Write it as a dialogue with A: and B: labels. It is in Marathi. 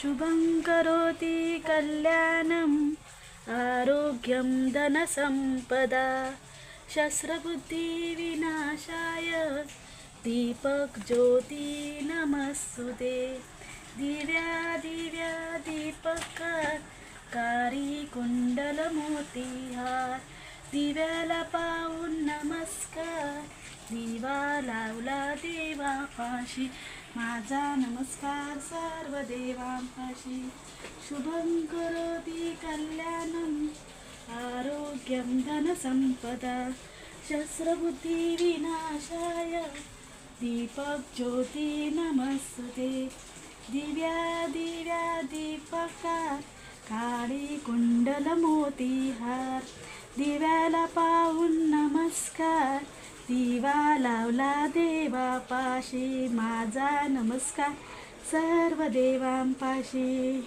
A: शुभं करोति कल्याणम् आरोग्यं धनसम्पदा शस्त्रबुद्धिविनाशाय दीपकज्योती नमस्तुते दिव्या दिव्या दीपकार कारी कुंडलमोतीहार दिव्याला पाहून नमस्कार दिवा लावला देवापाशी माझा नमस्कार सर्व देवांपाशी. शुभं करोति कल्याणम् आरोग्यं धनसम्पदा. शस्त्रबुद्धिविनाशाय दीपज्योती नमस्ते. दिव्या दिव्या दीपकार काळी कुंडल मोतीहार. दिव्याला पाहून नमस्कार. दिवा लावला देवापाशी माझा नमस्कार. सर्व देवांपाशी.